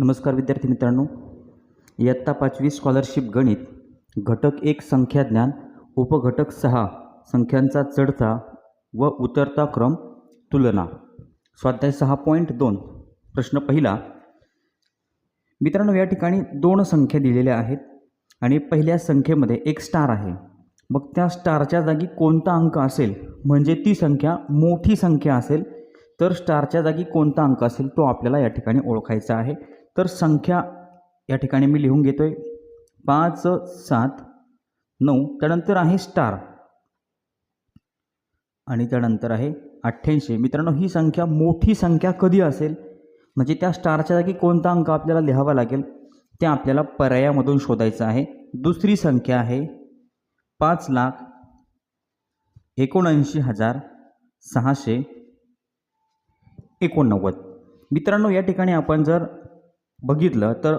नमस्कार विद्यार्थी मित्रांनो. इयत्ता पाचवी स्कॉलरशिप गणित घटक एक संख्याज्ञान उपघटक सहा संख्यांचा चढता व उतरता क्रम तुलना. स्वाध्याय सहा पॉईंट दोन प्रश्न पहिला. मित्रांनो या ठिकाणी दोन संख्या दिलेल्या आहेत आणि पहिल्या संख्येमध्ये एक स्टार आहे. मग त्या स्टारच्या जागी कोणता अंक असेल? म्हणजे ती संख्या मोठी संख्या असेल तर स्टारच्या जागी कोणता अंक असेल? तो आपल्याला या ठिकाणी ओळखायचा आहे. तर संख्या या ठिकाणी मी लिहून घेतो आहे पाच सात नऊ त्यानंतर आहे स्टार. आणि त्यानंतर आहे अठ्ठ्याऐंशी. मित्रांनो ही संख्या मोठी संख्या कधी असेल? म्हणजे त्या स्टारच्या जागी कोणता अंक आपल्याला लिहावा लागेल? ते आपल्याला पर्यायामधून शोधायचं आहे. दुसरी संख्या आहे पाच लाख एकोणऐंशी हजार सहाशे एकोणनव्वद. मित्रांनो या ठिकाणी आपण जर बघितलं तर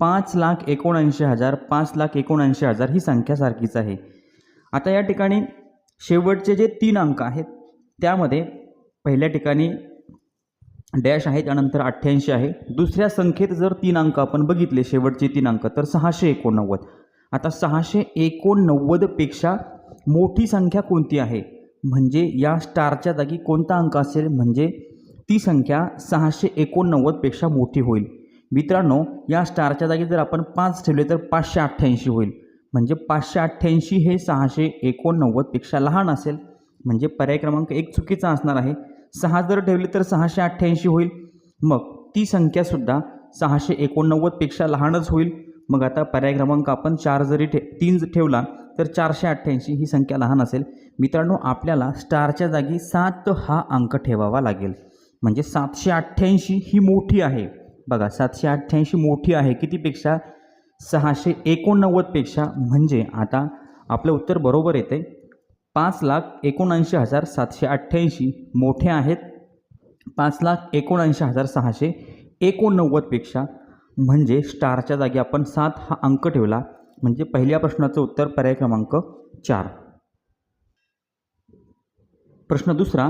पाच लाख एकोणऐंशी हजार पाच लाख एकोणऐंशी हजार ही संख्या सारखीच आहे. आता या ठिकाणी शेवटचे जे तीन अंक आहेत त्यामध्ये पहिल्या ठिकाणी डॅश आहे त्यानंतर अठ्ठ्याऐंशी आहे. दुसऱ्या संख्येत जर तीन अंक आपण बघितले शेवटचे तीन अंक तर सहाशे एकोणनव्वद. आता सहाशे एकोणनव्वदपेक्षा मोठी संख्या कोणती आहे? म्हणजे या स्टारच्या जागी कोणता अंक असेल? म्हणजे ती संख्या सहाशे एकोणनव्वदपेक्षा मोठी होईल. मित्रांनो या स्टारच्या जागी जर आपण पाच ठेवले तर पाचशे अठ्ठ्याऐंशी होईल. म्हणजे पाचशे अठ्ठ्याऐंशी हे सहाशे एकोणनव्वदपेक्षा लहान असेल. म्हणजे पर्याय क्रमांक एक चुकीचा असणार आहे. सहा जर ठेवले तर सहाशे अठ्ठ्याऐंशी होईल. मग ती संख्यासुद्धा सहाशे एकोणनव्वदपेक्षा लहानच होईल. मग आता पर्याय क्रमांक आपण चार जरी ठे तीन ठेवला तर चारशे अठ्ठ्याऐंशी ही संख्या लहान असेल. मित्रांनो आपल्याला स्टारच्या जागी सात हा अंक ठेवावा लागेल. म्हणजे सातशे अठ्ठ्याऐंशी ही मोठी आहे. बघा सातशे अठ्ठ्याऐंशी मोठी आहे कितीपेक्षा? सहाशे एकोणनव्वदपेक्षा. म्हणजे आता आपलं उत्तर बरोबर येते. पाच लाख एकोणऐंशी हजार सातशे अठ्ठ्याऐंशी मोठे आहेत. पाच लाख एकोणऐंशी हजार सहाशे एकोणनव्वदपेक्षा. म्हणजे स्टारच्या जागी आपण सात हा अंक ठेवला. म्हणजे पहिल्या प्रश्नाचं उत्तर पर्याय क्रमांक चार. प्रश्न दुसरा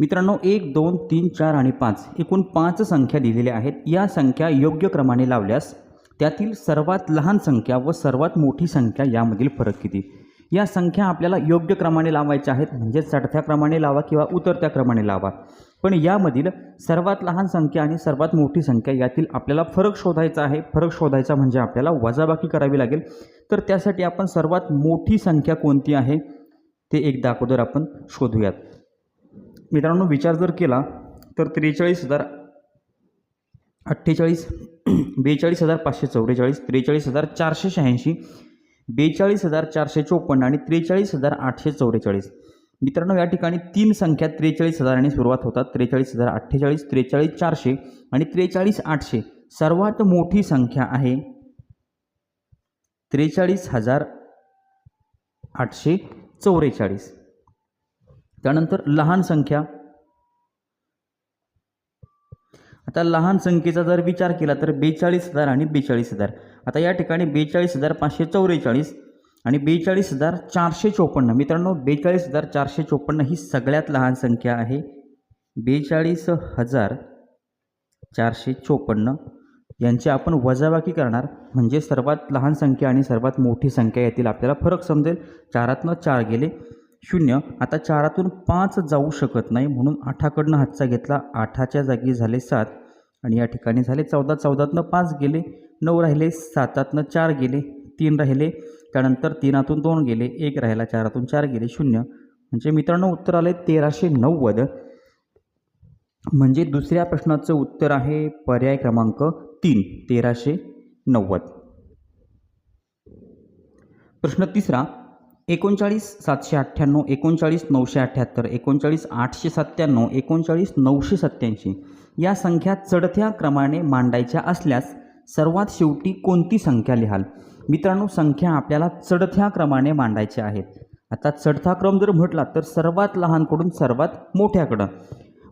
मित्रांनो एक दोन तीन चार आणि पाच एकूण पाच संख्या दिलेल्या आहेत. या संख्या योग्य क्रमाने लावल्यास त्यातील सर्वात लहान संख्या व सर्वात मोठी संख्या यामधील फरक किती? या संख्या आपल्याला योग्य क्रमाने लावायच्या आहेत. म्हणजे चढत्या क्रमाने लावा किंवा उतरत्या क्रमाने लावा. पण यामधील सर्वात लहान संख्या आणि सर्वात मोठी संख्या यातील आपल्याला फरक शोधायचा आहे. फरक शोधायचा म्हणजे आपल्याला वजाबाकी करावी लागेल. तर त्यासाठी आपण सर्वात मोठी संख्या कोणती आहे? ते एकदा अगोदर आपण शोधूयात. मित्रांनो विचार जर केला तर त्रेचाळीस हजार अठ्ठेचाळीस बेचाळीस हजार पाचशे चौवेचाळीस त्रेचाळीस हजार चारशे शहाऐंशी बेचाळीस हजार चारशे चोपन्न आणि त्रेचाळीस हजार आठशे चौवेचाळीस मित्रांनो या ठिकाणी तीन संख्या त्रेचाळीस हजाराने सुरुवात होतात. त्रेचाळीस हजार अठ्ठेचाळीस त्रेचाळीस चारशे आणि त्रेचाळीस आठशे. सर्वात मोठी संख्या आहे त्रेचाळीस हजार आठशे चौवेचाळीस त्यानंतर लहान संख्या. आता लहान संख्येचा जर विचार केला तर बेचाळीस हजार आणि बेचाळीस हजार. आता या ठिकाणी बेचाळीस हजार पाचशे चौवेचाळीस आणि बेचाळीस हजार चारशे चोपन्न. मित्रांनो बेचाळीस हजार चारशे चोपन्न ही सगळ्यात लहान संख्या आहे. बेचाळीस हजार चारशे चोपन्न यांची आपण वजाबाकी करणार. म्हणजे सर्वात लहान संख्या आणि सर्वात मोठी संख्या यातील आपल्याला फरक समजेल. चारातनं चार गेले. शून्य. आता चारातून पाच जाऊ शकत नाही म्हणून आठाकडनं हातचा घेतला. आठाच्या जागी झाले सात आणि या ठिकाणी झाले चौदा. चौदातनं पाच गेले. नऊ राहिले. सातातनं चार गेले. तीन राहिले. त्यानंतर तीनातून दोन गेले. एक राहिला. चारातून चार गेले. शून्य. म्हणजे मित्रांनो उत्तर आले तेराशे नव्वद. म्हणजे दुसऱ्या प्रश्नाचं उत्तर आहे पर्याय क्रमांक तीन. तेराशे नव्वद. प्रश्न तिसरा. एकोणचाळीस सातशे अठ्ठ्याण्णव एकोणचाळीस नऊशे अठ्ठ्याहत्तर एकोणचाळीस आठशे सत्त्याण्णव एकोणचाळीस नऊशे सत्त्याऐंशी या संख्या चढत्या क्रमाने मांडायच्या असल्यास सर्वात शेवटी कोणती संख्या लिहाल? मित्रांनो संख्या आपल्याला चढत्या क्रमाने मांडायच्या आहेत. आता चढता क्रम जर म्हटला तर सर्वात लहानकडून सर्वात मोठ्याकडं.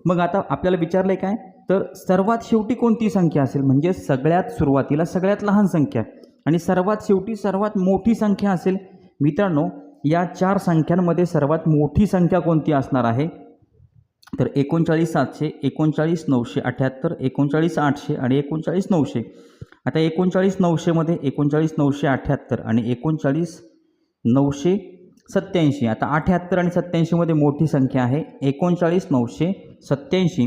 मग आता आपल्याला विचारलं आहे काय? तर सर्वात शेवटी कोणती संख्या असेल? म्हणजे सगळ्यात सुरुवातीला सगळ्यात लहान संख्या आणि सर्वात शेवटी सर्वात मोठी संख्या असेल? मित्रांनो या चार संख्यांमध्ये सर्वात मोठी संख्या कोणती असणार आहे? तर एकोणचाळीस सातशे एकोणचाळीस नऊशे अठ्ठ्याहत्तर एकोणचाळीस आठशे आणि एकोणचाळीस नऊशे. आता एकोणचाळीस नऊशेमध्ये एकोणचाळीस नऊशे अठ्ठ्याहत्तर आणि एकोणचाळीस नऊशे सत्याऐंशी आता अठ्ठ्याहत्तर आणि सत्याऐंशीमध्ये मोठी संख्या आहे. एकोणचाळीस नऊशे सत्याऐंशी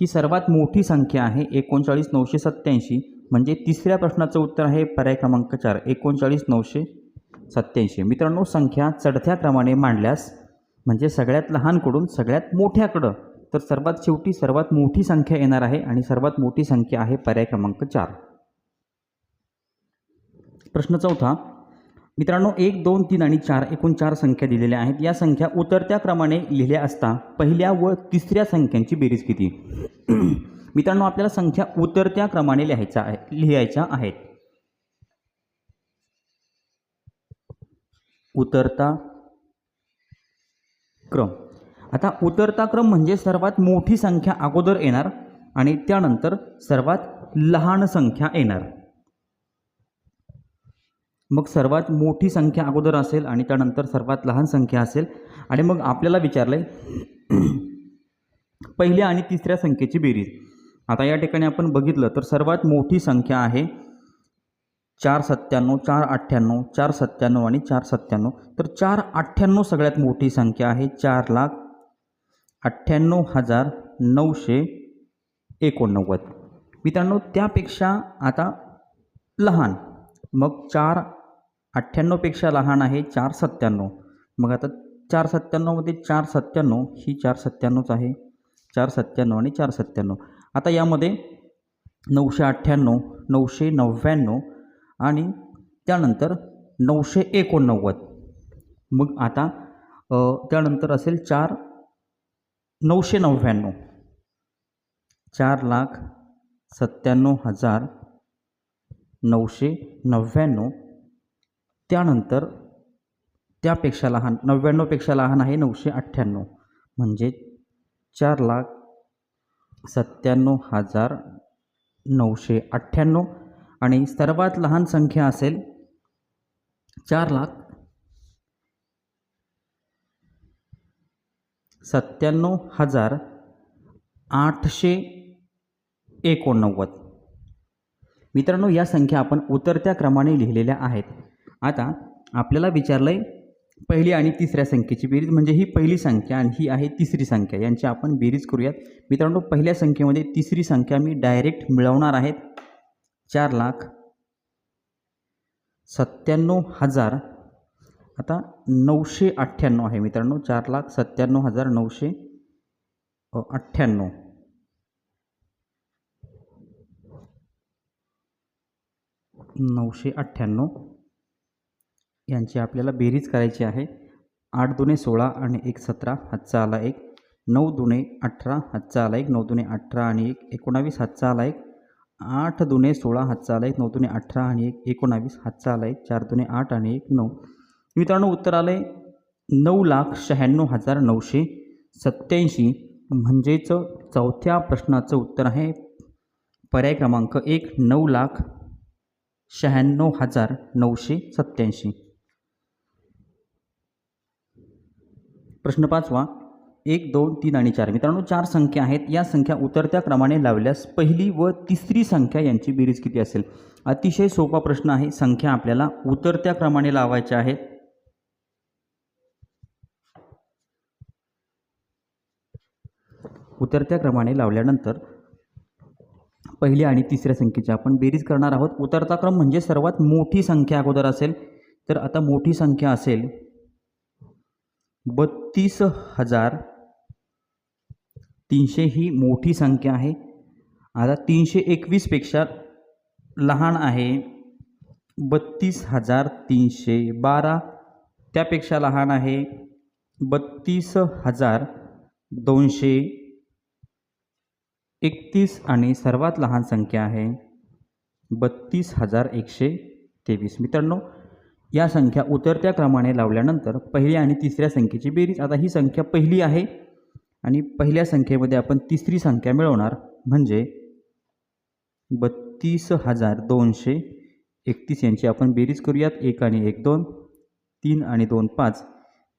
ही सर्वात मोठी संख्या आहे. एकोणचाळीस नऊशे सत्याऐंशी म्हणजे तिसऱ्या प्रश्नाचं उत्तर आहे पर्याय क्रमांक चार. एकोणचाळीस नऊशे सत्याऐंशी. मित्रांनो संख्या चढत्या क्रमाने मांडल्यास म्हणजे सगळ्यात लहानकडून सगळ्यात मोठ्याकडं तर सर्वात शेवटी सर्वात मोठी संख्या येणार आहे आणि सर्वात मोठी संख्या आहे पर्याय क्रमांक चार. प्रश्न चौथा. मित्रांनो एक दोन तीन आणि चार एकूण चार संख्या दिलेल्या आहेत. या संख्या उतरत्या क्रमाने लिहिल्या असता पहिल्या व तिसऱ्या संख्यांची बेरीज किती? मित्रांनो आपल्याला संख्या उतरत्या क्रमाने लिहायच्या आहे लिहायच्या आहेत. उतरता क्रम. आता उतरता क्रम म्हणजे सर्वात मोठी संख्या अगोदर येणार आणि त्यानंतर सर्वात लहान संख्या येणार. मग सर्वात मोठी संख्या अगोदर असेल आणि त्यानंतर सर्वात लहान संख्या असेल. आणि मग आपल्याला विचारलं आहे पहिल्या आणि तिसऱ्या संख्येची बेरीज. आता या ठिकाणी आपण बघितलं तर सर्वात मोठी संख्या आहे चार सत्त्याण्णव चार अठ्ठ्याण्णव चार सत्त्याण्णव आणि चार सत्त्याण्णव. तर चार अठ्ठ्याण्णव सगळ्यात मोठी संख्या आहे चार लाख अठ्ठ्याण्णव हजार नऊशे एकोणनव्वद. मित्रांनो त्यापेक्षा आता लहान. मग चार अठ्ठ्याण्णवपेक्षा लहान आहे चार सत्त्याण्णव. मग आता चार सत्त्याण्णवमध्ये चार सत्त्याण्णव ही चार सत्त्याण्णवच आहे. चार सत्त्याण्णव आणि चार सत्त्याण्णव. आता यामध्ये नऊशे अठ्ठ्याण्णव नऊशे नव्याण्णव आणि त्यानंतर नऊशे एकोणनव्वद. मग आता त्यानंतर असेल चार नऊशे नव्याण्णव. चार लाख सत्त्याण्णव हजार नऊशे नव्याण्णव. त्यानंतर त्यापेक्षा लहान नव्याण्णवपेक्षा लहान आहे नऊशे अठ्ठ्याण्णव. म्हणजे चार लाख सत्त्याण्णव हजार नऊशे अठ्ठ्याण्णव. आणि सर्वात लहान संख्या असेल चार लाख सत्त्याण्णव हजार आठशे एकोणनव्वद. मित्रांनो या संख्या आपण उतरत्या क्रमाने लिहिलेल्या आहेत. आता आपल्याला विचारलं आहे पहिली आणि तिसऱ्या संख्येची बेरीज म्हणजे ही पहिली संख्या आणि ही आहे तिसरी संख्या. यांची आपण बेरीज करूयात. मित्रांनो पहिल्या संख्येमध्ये तिसरी संख्या मी डायरेक्ट मिळवणार आहेत चार लाख सत्त्याण्णव हजार आता नऊशे अठ्ठ्याण्णव आहे मित्रांनो चार लाख सत्त्याण्णव हजार नऊशे अठ्ठ्याण्णव. नऊशे अठ्ठ्याण्णव. यांची आपल्याला बेरीज करायची आहे. आठ दुने सोळा आणि एक सतरा हातचा आला एक. नऊ दुने अठरा हातचा आला एक. नऊ दुने अठरा आणि एक. एकोणावीस हातचा आला एक. आठ दुने सोळा हातचा आला एक नऊ दुने अठरा आणि एक एकोणावीस हातचा आला एक चार दुने आठ आणि एक नऊ. मित्रांनो उत्तर आलं आहे नऊ लाख शहाण्णव हजार नऊशे सत्याऐंशी म्हणजेच चौथ्या प्रश्नाचं उत्तर आहे पर्याय क्रमांक एक नऊ लाख शहाण्णव हजार नऊशे सत्याऐंशी प्रश्न पाचवा एक दोन तीन आणि चार. मित्रांनो चार संख्या आहेत. या संख्या उतरत्या क्रमाने लावल्यास पहिली व तिसरी संख्या यांची बेरीज किती असेल? अतिशय सोपा प्रश्न आहे. संख्या आपल्याला उतरत्या क्रमाने लावायच्या आहेत उतरत्या क्रमाने लावल्यानंतर पहिल्या आणि तिसऱ्या संख्येची आपण बेरीज करणार आहोत. उतरता क्रम म्हणजे सर्वात मोठी संख्या अगोदर असेल. तर आता मोठी संख्या असेल बत्तीस हजार तीनशे ही मोठी संख्या आहे. आता तीनशे एकवीसपेक्षा लहान आहे. बत्तीस हजार तीनशे बारा त्यापेक्षा लहान आहे. बत्तीस हजार दोनशे एकतीस आणि सर्वात लहान संख्या आहे. बत्तीस हजार एकशे तेवीस. मित्रांनो या संख्या उतरत्या क्रमाने लावल्यानंतर पहिल्या आणि तिसऱ्या संख्येची बेरीज. आता ही संख्या पहिली आहे. आणि पहिल्या संख्येमध्ये आपण तिसरी संख्या मिळवणार म्हणजे बत्तीस हजार दोनशे एकतीस यांची आपण बेरीज करूयात. एक आणि एक दोन तीन आणि दोन पाच.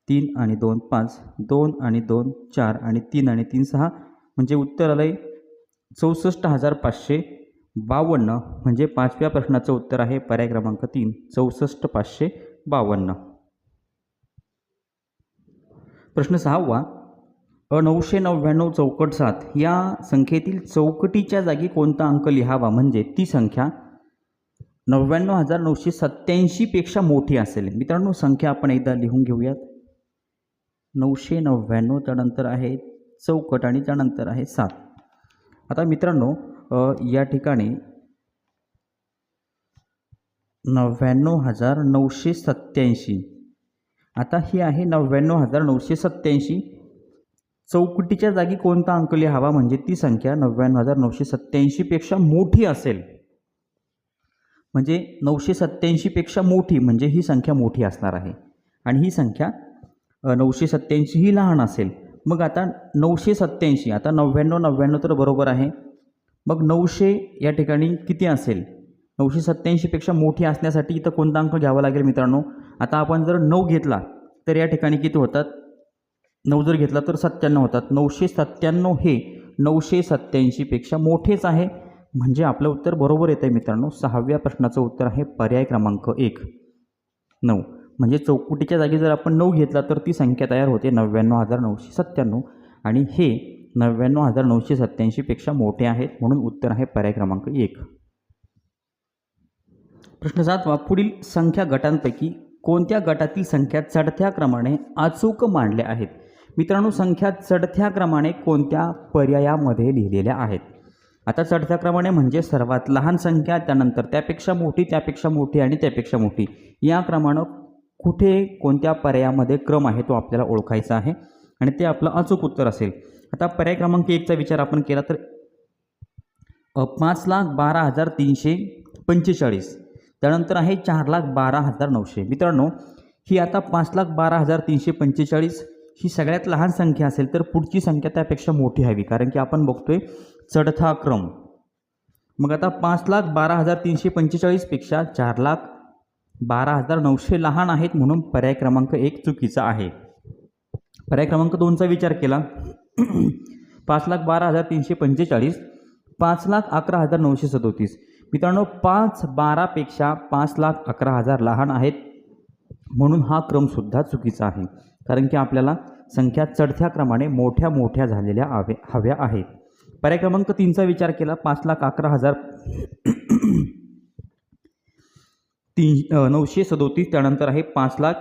तीन आणि दोन पाच. दोन आणि दोन चार. आणि तीन आणि तीन सहा. म्हणजे उत्तर आलं आहे चौसष्ट हजार पाचशे बावन्न. म्हणजे पाचव्या प्रश्नाचं उत्तर आहे पर्याय क्रमांक तीन. चौसष्ट पाचशे बावन्न. प्रश्न सहावा. नऊशे नव्याण्णव चौकट सात या संख्येतील चौकटीच्या जागी कोणता अंक लिहावा? म्हणजे ती संख्या नव्याण्णव हजार नऊशे सत्त्याऐंशीपेक्षा मोठी असेल. मित्रांनो संख्या आपण एकदा लिहून घेऊयात. नऊशे नव्याण्णव त्यानंतर आहे चौकट आणि त्यानंतर आहे सात. आता मित्रांनो या ठिकाणी नव्याण्णव हजार नऊशे सत्याऐंशी आता ही आहे नव्याण्णव हजार नऊशे सत्याऐंशी चौकटीच्या जागी कोणता अंक लिहावा म्हणजे ती संख्या नव्याण्णव हजार नऊशे सत्त्याऐंशीपेक्षा मोठी असेल. म्हणजे नऊशे सत्त्याऐंशीपेक्षा मोठी म्हणजे ही संख्या मोठी असणार आहे. आणि ही संख्या नऊशे सत्त्याऐंशी ही लहान असेल. मग आता नऊशे सत्त्याऐंशी आता नव्याण्णव नव्याण्णव तर बरोबर आहे. मग नऊशे या ठिकाणी किती असेल? नऊशे सत्त्याऐंशीपेक्षा मोठी असण्यासाठी इथं कोणता अंक घ्यावा लागेल मित्रांनो? आता आपण जर नऊ घेतला तर या ठिकाणी किती होतात? नऊ जर घेतला तर सत्त्याण्णव होतात. नऊशे सत्त्याण्णव हे नऊशे सत्त्याऐंशीपेक्षा मोठेच आहे. म्हणजे आपलं उत्तर बरोबर येतं आहे मित्रांनो. सहाव्या प्रश्नाचं उत्तर आहे पर्याय क्रमांक एक. नऊ. म्हणजे चौकटीच्या जागी जर आपण नऊ घेतला तर ती संख्या तयार होते नव्याण्णव हजार नऊशे सत्त्याण्णव. आणि हे नव्याण्णव हजार नऊशे सत्त्याऐंशीपेक्षा मोठे आहेत म्हणून उत्तर आहे पर्याय क्रमांक एक. प्रश्न सातवा. पुढील संख्या गटांपैकी कोणत्या गटातील संख्या चढत्या क्रमाने अचूक मांडल्या आहेत? मित्रांनो संख्या चढत्या क्रमाने कोणत्या पर्यायामध्ये लिहिलेल्या आहेत? आता चढत्या क्रमाने म्हणजे सर्वात लहान संख्या त्यानंतर त्यापेक्षा मोठी त्यापेक्षा मोठी आणि त्यापेक्षा मोठी. या क्रमानं कुठे कोणत्या पर्यायामध्ये क्रम आहे तो आपल्याला ओळखायचा आहे? आणि ते आपलं अचूक उत्तर असेल. आता पर्याय क्रमांक एकचा विचार आपण केला तर पाच लाख बारा हजार तीनशे पंचेचाळीस. त्यानंतर आहे चार लाख बारा हजार नऊशे. मित्रांनो ही आता पाच लाख बारा हजार तीनशे पंचेचाळीस ही सगळ्यात लहान संख्या असेल तर पुढची संख्या त्यापेक्षा मोठी हवी. कारण की आपण बघतोय चढता क्रम मग आता पाच लाख बारा हजार तीनशे पंचेचाळीसपेक्षा चार लाख बारा हजार नऊशे लहान आहेत म्हणून पर्याय क्रमांक एक चुकीचा आहे. पर्याय क्रमांक दोनचा विचार केला. पाच लाख बारा हजार तीनशे पंचेचाळीस पाच लाख अकरा हजार नऊशे सदोतीस. मित्रांनो पाच बारापेक्षा पाच लाख अकरा हजार लहान आहेत म्हणून हा क्रमसुद्धा चुकीचा आहे. कारण की आपल्याला संख्या चढत्या क्रमाने मोठ्या मोठ्या झालेल्या हवे हव्या आहेत. पर्याय क्रमांक तीनचा विचार केला पाच लाख अकरा हजार तीन नऊशे सदोतीस त्यानंतर आहे पाच लाख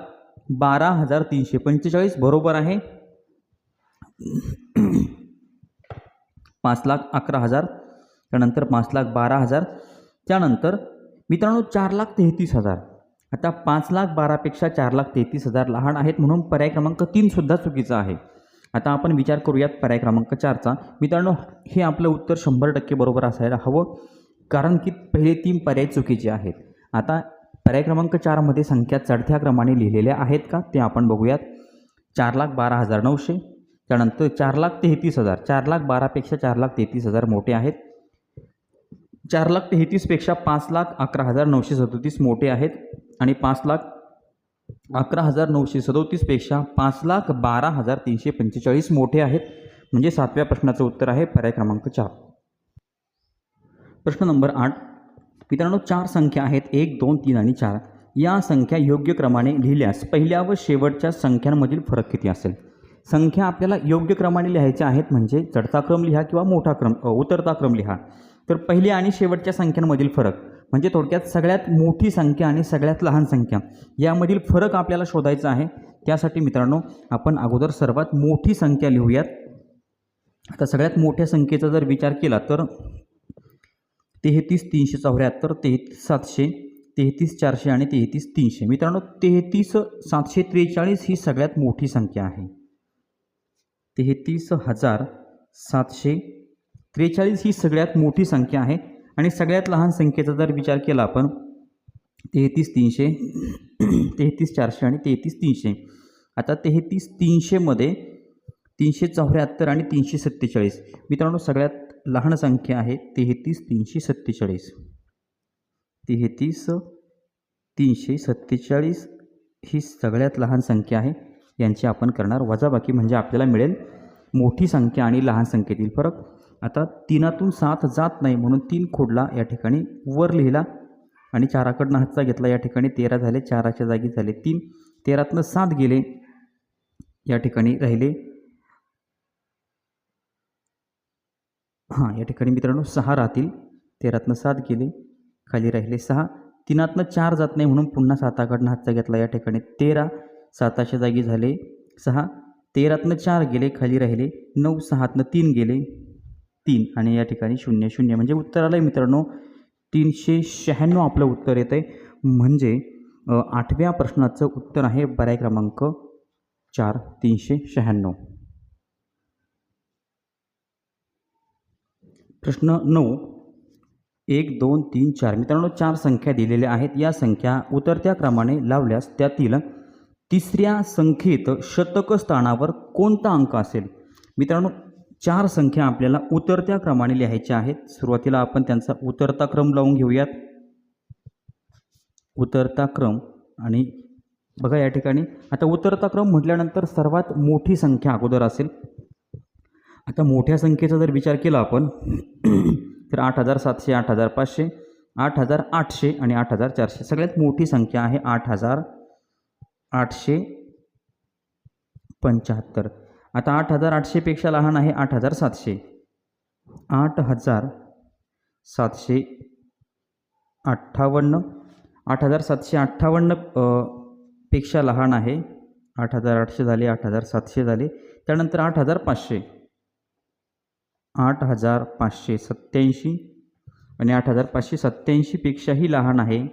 बारा हजार तीनशे पंचेचाळीस बरोबर आहे. पाच लाख अकरा हजार त्यानंतर पाच लाख बारा हजार त्यानंतर मित्रांनो चार लाख तेहतीस हजार. आता पाच लाख बारापेक्षा चार लाख तेहतीस हजार लहान आहेत म्हणून पर्याय क्रमांक तीनसुद्धा चुकीचा आहे. आता आपण विचार करूयात पर्याय क्रमांक चारचा. मित्रांनो हे आपलं उत्तर शंभर टक्के बरोबर असायला हवं कारण की पहिले तीन पर्याय चुकीचे आहेत. आता पर्याय क्रमांक चारमध्ये संख्या चढत्या क्रमाने लिहिलेल्या आहेत का ते आपण बघूयात. चार लाख बारा हजार नऊशे त्यानंतर चार लाख तेहतीस हजार. चार लाख बारापेक्षा चार लाख तेहतीस हजार मोठे आहेत. चार लाख तेहतीसपेक्षा पाच लाख अकरा हजार नऊशे सदोतीस मोठे आहेत. आणि पाच लाख अकरा हजार नऊशे सदोतीसपेक्षा पाच लाख बारा हजार तीनशे पंचेचाळीस मोठे आहेत. म्हणजे सातव्या प्रश्नाचं उत्तर आहे पर्याय क्रमांक चार. प्रश्न नंबर आठ. मित्रांनो चार संख्या आहेत. एक दोन तीन आणि चार. या संख्या योग्य क्रमाने लिहिल्यास पहिल्या व शेवटच्या संख्यांमधील फरक किती असेल? संख्या आपल्याला योग्य क्रमाने लिहायच्या आहेत म्हणजे चढता क्रम लिहा किंवा मोठा क्रम उतरता क्रम लिहा. तर पहिल्या आणि शेवटच्या संख्यांमधील फरक. म्हणजे थोडक्यात सगळ्यात मोठी संख्या आणि सगळ्यात लहान संख्या. यामधील फरक आपल्याला शोधायचा आहे. त्यासाठी मित्रांनो आपण अगोदर सर्वात मोठी संख्या लिहूयात. आता सगळ्यात मोठ्या संख्येचा जर विचार केला तर तेहतीस तीनशे चौऱ्याहत्तर तेहतीस सातशे तेहतीस चारशे आणि तेहतीस तीनशे. मित्रांनो तेहतीस सातशे त्रेचाळीस ही सगळ्यात मोठी संख्या आहे. तेहतीस हजार सातशे त्रेचाळीस ही सगळ्यात मोठी संख्या आहे. आणि सगळ्यात लहान संख्येचा जर विचार केला आपण तेहतीस तीनशे तेहतीस चारशे आणि तेहतीस तीनशे. आता तेहतीस तीनशेमध्ये तीनशे चौऱ्याहत्तर आणि तीनशे सत्तेचाळीस. मित्रांनो सगळ्यात लहान संख्या आहे तेहतीस तीनशे सत्तेचाळीस. तेहतीस तीनशे सत्तेचाळीस ही सगळ्यात लहान संख्या आहे. यांची आपण करणार वजाबाकी म्हणजे आपल्याला मिळेल मोठी संख्या आणि लहान संख्येतील फरक. आता तीनातून सात जात नाही म्हणून तीन खोडला या ठिकाणी वर लिहिला आणि चाराकडनं हातचा घेतला. या ठिकाणी तेरा झाले चाराच्या जागी झाले तीन. तेरातनं सात गेले या ठिकाणी राहिले. हां या ठिकाणी मित्रांनो सहा राहतील. तेरातनं सात गेले खाली राहिले सहा. तीनातनं चार जात नाही म्हणून पुन्हा साताकडनं हातचा घेतला. या ठिकाणी तेरा. साताच्या जागी झाले सहा. तेरातनं चार गेले खाली राहिले नऊ. सहातनं तीन गेले. तीन आणि या ठिकाणी शून्य शून्य. म्हणजे उत्तर आलं आहे मित्रांनो तीनशे शहाण्णव आपलं उत्तर येतं आहे म्हणजे आठव्या प्रश्नाचं उत्तर आहे पर्याय क्रमांक चार तीनशे शहाण्णव. प्रश्न नऊ एक दोन तीन चार. मित्रांनो चार संख्या दिलेल्या आहेत. या संख्या उतरत्या क्रमाने लावल्यास त्यातील तिसऱ्या संख्येत शतक स्थानावर कोणता अंक असेल? मित्रांनो चार संख्या आपल्याला उतरत्या क्रमाने लिहायच्या आहेत. सुरुवातीला आपण त्यांचा उतरता क्रम लावून घेऊयात. उतरता क्रम आणि बघा या ठिकाणी. आता उतरता क्रम म्हटल्यानंतर सर्वात मोठी संख्या अगोदर असेल. आता मोठ्या संख्येचा जर विचार केला आपण तर आठ हजार सातशे आठ हजार पाचशे आठ हजार आठशे आणि आठ हजार चारशे. सगळ्यात मोठी संख्या आहे आठ हजार आठशे पंच्याहत्तर. आता आठ हजार आठशेपेक्षा लहान आहे आठ हजार सातशे आठ हजार सातशे अठ्ठावन्न आठ हजार सातशे अठ्ठावन्नपेक्षा लहान आहे आठ हजार आठशे झाले आठ हजार सातशे झाले त्यानंतर आठ हजार पाचशे आठ हजार पाचशे सत्याऐंशी आणि आठ हजार पाचशे सत्याऐंशीपेक्षाही लहान आहे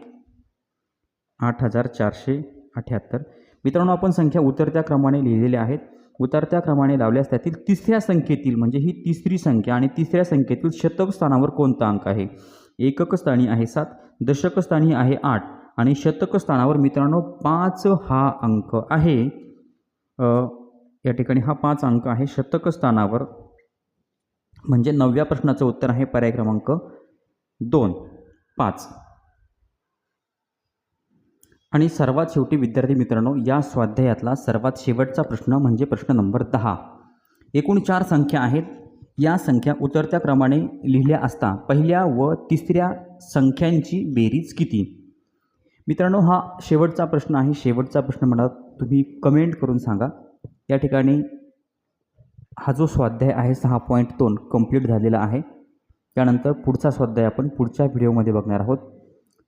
आठ हजार चारशे अठ्याहत्तर मित्रांनो आपण संख्या उतरत्या क्रमाने लिहिलेल्या आहेत उतरत्या क्रमाने लावल्यास त्यातील तिसऱ्या संख्येतील म्हणजे ही तिसरी संख्या आणि तिसऱ्या संख्येतील शतक स्थानावर कोणता अंक आहे? एकक स्थानी आहे सात दशक स्थानी आहे आठ आणि शतक स्थानावर मित्रांनो पाच हा अंक आहे. या ठिकाणी हा पाच अंक आहे. शतक स्थानावर म्हणजे नवव्या प्रश्नाचं उत्तर आहे पर्याय क्रमांक दोन पाच. आणि सर्वात शेवटी विद्यार्थी मित्रांनो या स्वाध्यायातला सर्वात शेवटचा प्रश्न म्हणजे प्रश्न नंबर दहा. एकूण चार संख्या आहेत. या संख्या उतरत्या क्रमाने लिहिल्या असता पहिल्या व तिसऱ्या संख्यांची बेरीज किती? मित्रांनो हा शेवटचा प्रश्न आहे. शेवटचा प्रश्न म्हणा तुम्ही कमेंट करून सांगा. या ठिकाणी हा जो स्वाध्याय आहे सहा पॉईंट दोन कंप्लीट झालेला आहे. त्यानंतर पुढचा स्वाध्याय आपण पुढच्या व्हिडिओमध्ये बघणार आहोत.